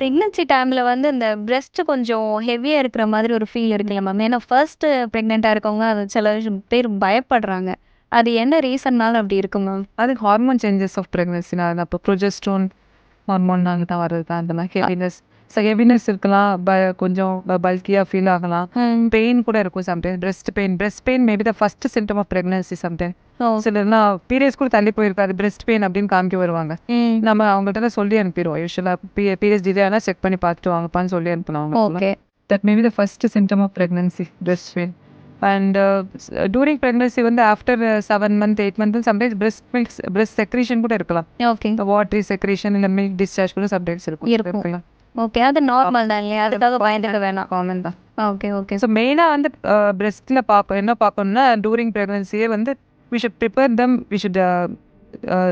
Pregnancy டைமில் வந்து இந்த breast கொஞ்சம் ஹெவியாக இருக்கிற மாதிரி ஒரு ஃபீல் இருக்குல்ல மேம் ஏன்னா ஃபர்ஸ்ட் ப்ரெக்னெண்ட்டாக இருக்கவங்க அது சில பேர் பயப்படுறாங்க. அது என்ன ரீசன்னால அப்படி இருக்கு மேம் அது ஹார்மோன் சேஞ்சஸ் ஆஃப் ப்ரெக்னன்சினா அது அப்போ ப்ரொஜெஸ்ட்ரோன் ஹார்மோன்னாங்க தான் வருது தான் அந்த மாதிரி ஹெவினஸ் ஸோ ஹெவினஸ் இருக்கலாம் ப கொஞ்சம் பல்கியாக ஃபீல் ஆகலாம் பெயின் கூட இருக்கும் sometime breast pain breast pain maybe the first symptom of pregnancy sometime ஓ. சிலர்லாம் பீரியட்ஸ் கூட தள்ளி போயிருக்காது. Breast பெயின் அப்படின்னு காமிக்க வருவாங்க. நம்ம அவங்கள்ட்ட சொல்லி அனுப்பிடுவோம் யூஸ்வலாக பீரியட்ஸ் டிலே ஆனால் செக் பண்ணி பார்த்துட்டு வாங்கப்பான்னு சொல்லி the first symptom of pregnancy breast pain. And uh, s- uh, during pregnancy வந்து uh, seven month eight month sometimes breast milk breast secretion கூட இருக்கலாம். ஓகே watery secretion இல்ல milk discharge கூட இருக்கும். இருக்கும். இருக்கலாம். ஓகே அது நார்மல் தான் இல்லையா? அதுக்காக பயந்துக்க வேணாம். காமன் தான். Okay okay. ஸோ மெயினாக வந்து பிரெஸ்ட்டில் பார்ப்போம் என்ன பார்க்கணும்னா டூரிங் ப்ரெக்னன்சியே வந்து we should prepare them we should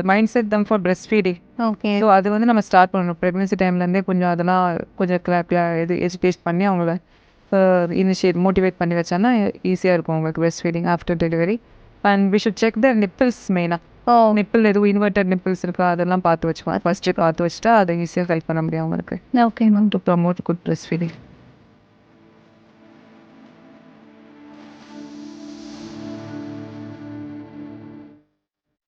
mind set them for breast feeding okay. So அது வந்து நம்ம ஸ்டார்ட் பண்ணணும். ப்ரெக்னன்சி டைம்லேருந்தே கொஞ்சம் அதெல்லாம் கொஞ்சம் கிளாப்பியாக இது எஜுகேட் பண்ணி அவங்கள இனிஷியேட் மோட்டிவேட் பண்ணி வச்சான்னா ஈஸியாக இருக்கும் அவங்களுக்கு breast feeding after delivery and we should check the nipples மெயினாக நிப்பிள் எதுவும் இன்வெர்டட் நிப்பிள்ஸ் இருக்கா? அதெல்லாம் பார்த்து வச்சுக்கலாம் ஃபர்ஸ்ட்டு பார்த்து வச்சுட்டா அதை ஈஸியாக ஹெல்ப் பண்ண முடியும் அவங்களுக்கு okay ma'am to promote good breast feeding